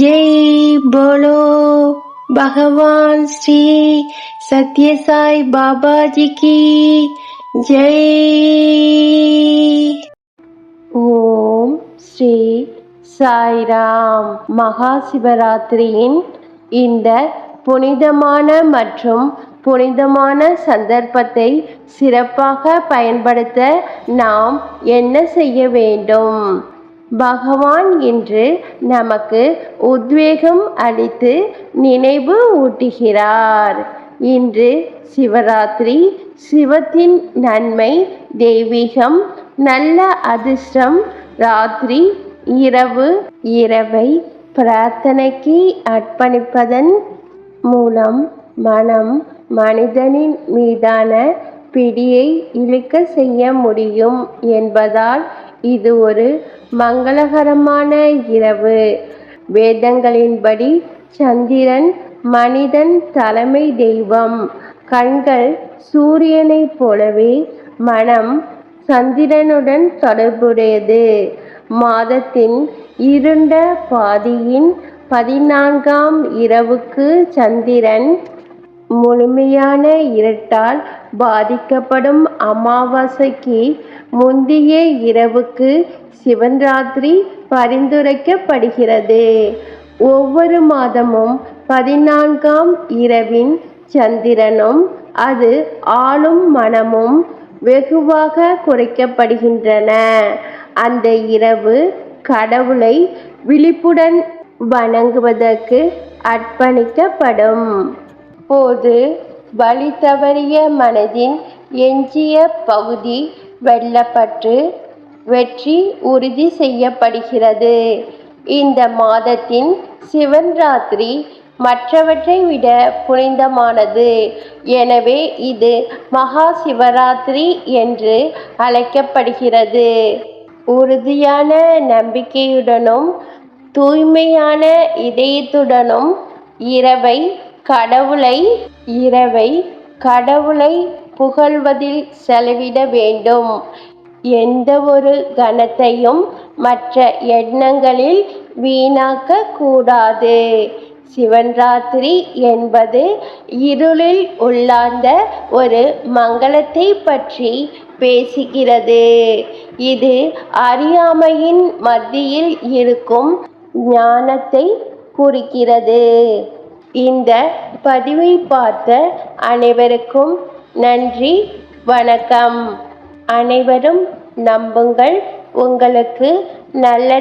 Jai polo பகவான் ஸ்ரீ சத்யசாய் பாபாஜி கி ஜெய். ஓம் ஸ்ரீ சாய்ராம். மகா சிவராத்திரியின் இந்த புனிதமான மற்றும் புனிதமான சந்தர்ப்பத்தை சிறப்பாக பயன்படுத்த நாம் என்ன செய்ய வேண்டும்? பகவான் இன்று நமக்கு உத்வேகம் அளித்து நினைவு ஊட்டுகிறார். இன்று சிவராத்திரி சிவத்தின் நன்மை தெய்வீகம் நல்ல அதிர்ஷ்டம் ராத்திரி இரவு இரவை பிரார்த்தனைக்கு அர்ப்பணிப்பதன் மூலம் மனம் மனிதனின் மீதான பிடியை இழுக்க செய்ய முடியும் என்பதால் இது ஒரு மங்களகரமான இரவு. வேதங்களின்படி சந்திரன் மனிதன் தலைமை தெய்வம். கண்கள் சூரியனைப் போலவே மனம் சந்திரனுடன் தொடர்புடையது. மாதத்தின் இருண்ட பாதியின் பதினான்காம் இரவுக்கு சந்திரன் முழுமையான இருட்டால் பாதிக்கப்படும் அமாவாசைக்கு முந்தைய இரவுக்கு சிவன்ராத்திரி பரிந்துரைக்கப்படுகிறது. ஒவ்வொரு மாதமும் பதினான்காம் இரவின் சந்திரனும் அது ஆளும் மனமும் வெகுவாக குறைக்கப்படுகின்றன. அந்த இரவு கடவுளை விழிப்புடன் வணங்குவதற்கு அர்ப்பணிக்கப்படும். போது வழி தவறிய மனதின் எஞ்சிய பகுதி வெல்லப்பட்டு வெற்றி உறுதி செய்யப்படுகிறது. இந்த மாதத்தின் சிவன்ராத்திரி மற்றவற்றை விட புனிதமானது. எனவே இது மகா சிவராத்திரி என்று அழைக்கப்படுகிறது. உறுதியான நம்பிக்கையுடனும் தூய்மையான இதயத்துடனும் இரவை கடவுளை இரவை கடவுளை புகழ்வதில் செலவிட வேண்டும். எந்த ஒரு கணத்தையும் மற்ற எண்ணங்களில் வீணாக்க கூடாது சிவன்ராத்திரி என்பது இருளில் உள்ளார்ந்த ஒரு மங்களத்தை பற்றி பேசுகிறது. இது அறியாமையின் மத்தியில் இருக்கும் ஞானத்தை குறிக்கிறது. இந்த பதிவை பார்த்த அனைவருக்கும் நன்றி வணக்கம். அனைவரும் நம்புங்கள். உங்களுக்கு நல்ல